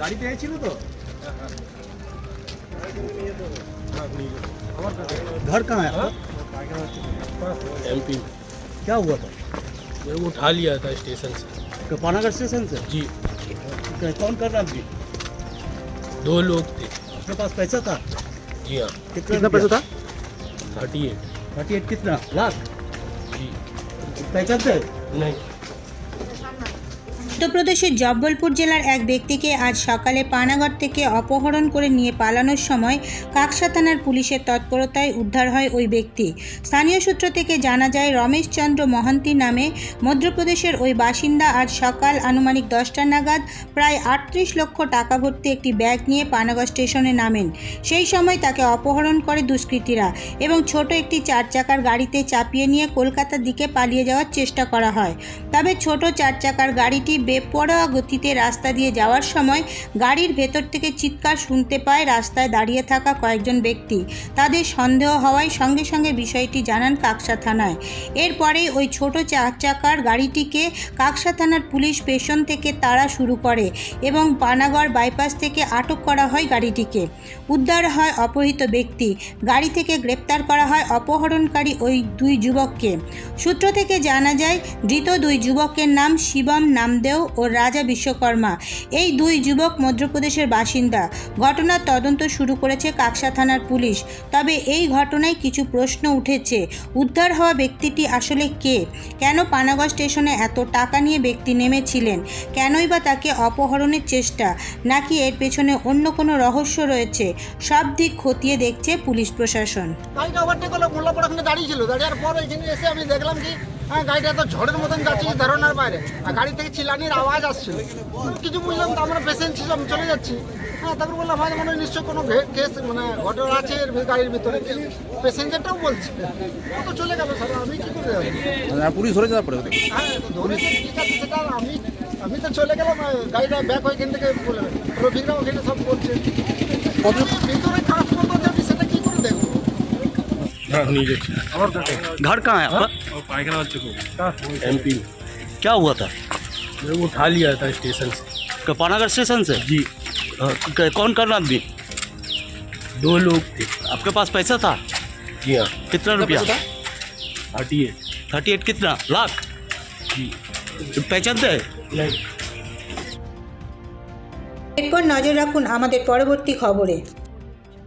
গাড়ি পেয়েছিল তো घर कहाँ है आपका एमपी क्या हुआ था मैं उठा लिया था स्टेशन से तो पानागढ़ स्टेशन से जी कौन कर रहा थी दो लोग थे आपके पास पैसा था जी हाँ कितना पैसा था थर्टी एट थर्टी एट कितना लाख जी पहचानते हैं? नहीं মধ্যপ্রদেশের জব্বলপুর জেলার এক ব্যক্তিকে আজ সকালে পানাগড় থেকে অপহরণ করে নিয়ে পালানোর সময় কাকসা থানার পুলিশের তৎপরতায় উদ্ধার হয় ওই ব্যক্তি। স্থানীয় সূত্র থেকে জানা যায়, রমেশ চন্দ্র মহান্তি নামে মধ্যপ্রদেশের ওই বাসিন্দা আজ সকাল আনুমানিক দশটা নাগাদ প্রায় আটত্রিশ লক্ষ টাকা ভর্তি একটি ব্যাগ নিয়ে পানাগড় স্টেশনে নামেন। সেই সময় তাকে অপহরণ করে দুষ্কৃতীরা এবং ছোট একটি চার চাকার গাড়িতে চাপিয়ে নিয়ে কলকাতার দিকে পালিয়ে যাওয়ার চেষ্টা করা হয়। তবে ছোট চার চাকার গাড়িটি বেপরোয়া গতিতে রাস্তা দিয়ে যাওয়ার সময় গাড়ির ভেতর থেকে চিৎকার শুনতে পায় রাস্তায় দাঁড়িয়ে থাকা কয়েকজন ব্যক্তি। তাদের সন্দেহ হওয়ায় সঙ্গে সঙ্গে বিষয়টি জানান কাকসা থানায়। এরপরেই ওই ছোট চার চাকার গাড়িটিকে কাকসা থানার পুলিশ পেছন থেকে তাড়া শুরু করে এবং পানাগড় বাইপাস থেকে আটক করা হয় গাড়িটিকে। উদ্ধার হয় অপহৃত ব্যক্তি। গাড়ি থেকে গ্রেপ্তার করা হয় অপহরণকারী ওই দুই যুবককে। সূত্র থেকে জানা যায়, ধৃত দুই যুবকের নাম শিবম নামদেও ও রাজা বিশ্বকর্মা। এই দুই যুবক মধ্যপ্রদেশের বাসিন্দা। ঘটনার তদন্ত শুরু করেছে কাকসা থানার পুলিশ। তবে এই ঘটনায় কিছু প্রশ্ন উঠেছে। উদ্ধার হওয়া ব্যক্তিটি আসলে কে? কেন পানাগড় স্টেশনে এত টাকা নিয়ে ব্যক্তি নেমেছিলেন? কেনই বা তাকে অপহরণের চেষ্টা? নাকি এর পেছনে অন্য কোনো রহস্য রয়েছে? সব দিক খতিয়ে দেখছে পুলিশ প্রশাসন। গাড়িটা ওভারটেক করল মোল্লাপুর ওখানে দাঁড়িয়ে ছিল। দাঁড়িয়ে এসে আমি দেখলাম কি হ্যাঁ গাড়িটা তো ঝড়ের মতন যাচ্ছে ধারণার বাইরে। আর গাড়ি থেকে চিলানির আওয়াজ আসছিল। কিছু বুঝলাম তো আমরা পেশেন্ট ছিল আমি চলে যাচ্ছি। হ্যাঁ তারপর বললাম হয়তো মনে হয় নিশ্চয় কোনো কেস মানে ঘটনা আছে গাড়ির ভিতরে? প্যাসেঞ্জারটাও বলছে। ও তো চলে গেল স্যার আমি কি করে যাব? পুলিশ ধরে যাওয়ার পরে হ্যাঁ ধরে ঠিক আছে সেটা আমি আমি তো চলে গেলাম গাড়িটা ব্যাক ওইখান থেকে বলে ট্রফিকরা ওখানে সব বলছে। ভিতরে घर कहाँ है आपका पायखाना बच्चे को एमपी क्या हुआ था मैं उठा लिया था स्टेशन से तो पानागढ़ स्टेशन से जी हाँ, क- कौन कर रहा थी दो लोग थे आपके पास पैसा था जी हाँ कितना रुपया थर्टी एट थर्टी एट कितना लाख जी पहचानते हैं? नहीं এরপর নজর রাখুন আমাদের পরবর্তী খবরে